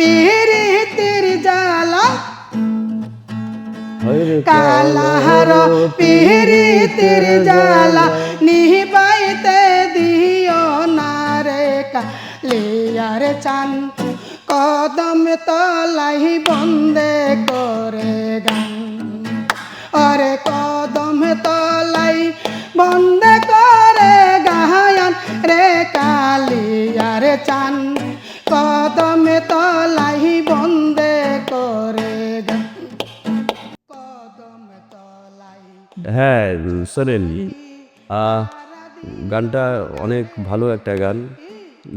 পিরিতির জ্বালা। হায়রে কালাহার পেরে পিরিতির জ্বালা। নিবাইতে দিও না রে কালিয়ার চান। কদম তলাই বন্দে করে গান। অরে কদম তলাই বন্দে হ্যাঁ শোনেন গানটা অনেক ভালো একটা গান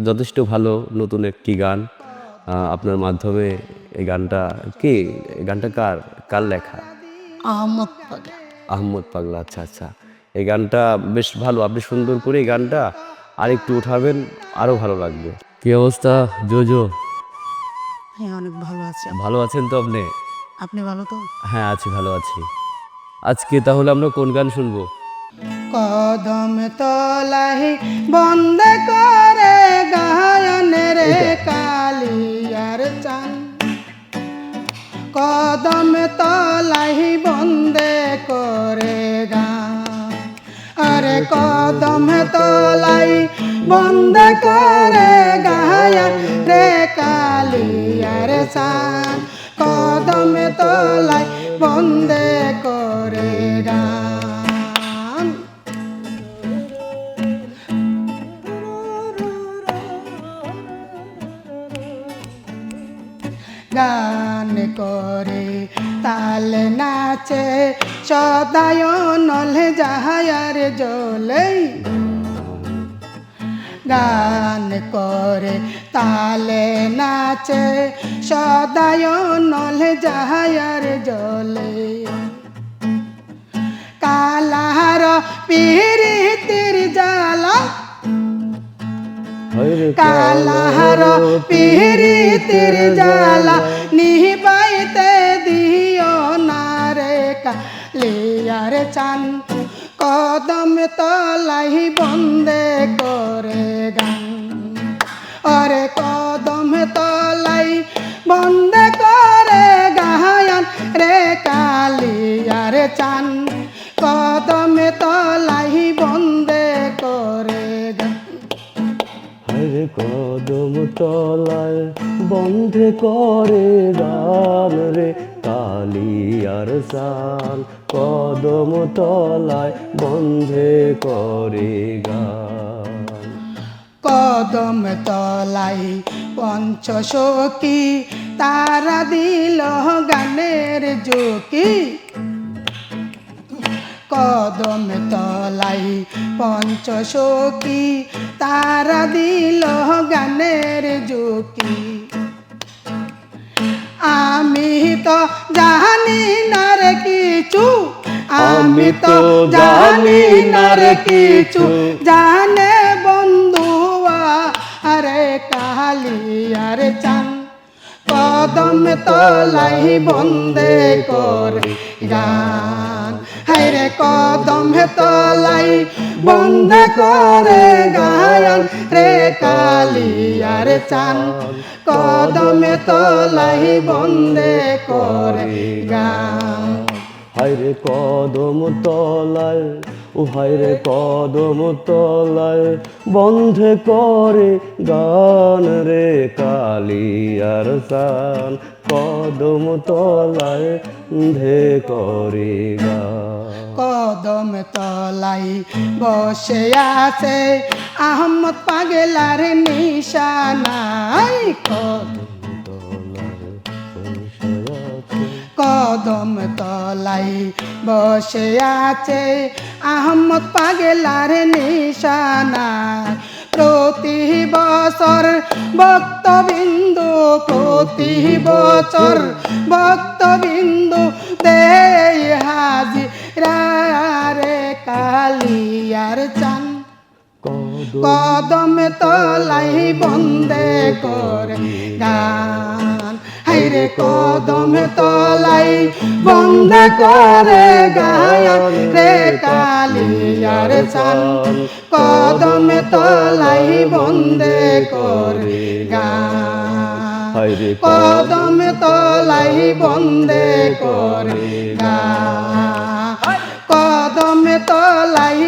যথেষ্ট ভালো নতুন একটি গান। আপনার মাধ্যমে এই গানটা কে? এই গানটা কার? কার লেখা? আহমদ পাগলা। আহমদ পাগলা আচ্ছা আচ্ছা। এই গানটা বেশ ভালো আপনি সুন্দর করে এই গানটা আর একটু উঠাবেন আরও ভালো লাগবে। কি অবস্থা জোজো? হ্যাঁ অনেক ভালো আছে। ভালো আছেন তো আপনি? আপনি ভালো তো? হ্যাঁ আছি ভালো আছি। আজকে তাহলে আমরা কোন গান শুনব? কদম তলাই বন্ধ করে গায়ন রে কালিয়ার চান। কদম তলাই বন্ধ করে গান। আরে কদম তলাই বন্ধ করে গায়ন রে কালিয়ার চান। কদম তলাই বন্ধ করে গান। গান করে তাল নাচে সদায় নলে যাহায়ার জলে গান করে তালে নাচে সদায় নলে যাহায়ার জলে। কালার পিরিতির হায়রে কালাহার পিরিতির জ্বালা নিবাইতে দিও না রে কালিয়ার চান। কদম তলাই বন্দে করে অরে কদম তলাই বন্দে করে গায়ন রে কালি কালিয়ার চান। কদম তলাই বন্দে করে হায়রে কদম তলায় বন্ধ করে গান রে কালিয়ার সান কদম তলায় বন্ধে করে গান। কদম তলাই পঞ্চশোকি তারা দিল গানের জোকি কদম তলাই পঞ্চশোকি তারা দিল গানের জোকি আমি তো জানি না রে কিছু আমি তো জানি না রে কিছু জানে আরে চান। কদম তলাই বন্দে কর গান। হাইরে কদম তলাই বন্দে করে গায়ন রে কালি আর চান। কদম তলাই বন্দে করে গান। হায়রে কদম তলায় ও হায়রে কদম তলায়, বন্ধ করে গান রে কালিয়ার সান। কদম তলায় ধে করে গান। কদম তলাই বসে আছে আহমদ পাগলার নিশানাই কদম কদম তলাই বসে আছে আহমদ পাগলার নিশানা। প্রতি বছর ভক্তবিন্দু প্রতি বছর ভক্তবিন্দু দে হাজি রে কালিয়ার চান। কদম তলাই বন্দে করে গান। হাইরে কদম তলাই বন্ধ করে গায়ন রে কালিয়ার চান কদম তলাই বন্দে করে হায়রে কদম তলাই বন্দে করে গান কদম তলাই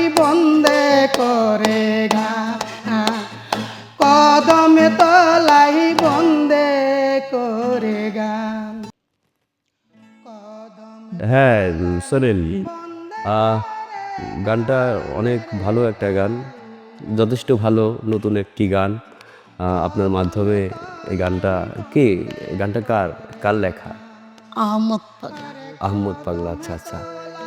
হ্যাঁ আহ, গানটা অনেক ভালো একটা গান। যথেষ্ট ভালো নতুন একটি গান। আপনার মাধ্যমে এই গানটা কে? গানটা কার? কার লেখা? আহমদ পাগলা। আহমদ পাগলা আচ্ছা আচ্ছা।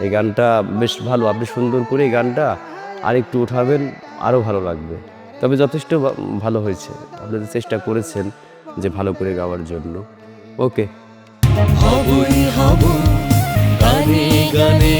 এই গানটা বেশ ভালো আপনি সুন্দর করে এই গানটা আর একটু উঠাবেন আরও ভালো লাগবে। তবে যথেষ্ট ভালো হয়েছে। আপনি তো চেষ্টা করেছেন যে ভালো করে গাওয়ার জন্য। ওকে। হবই হব গানে গানে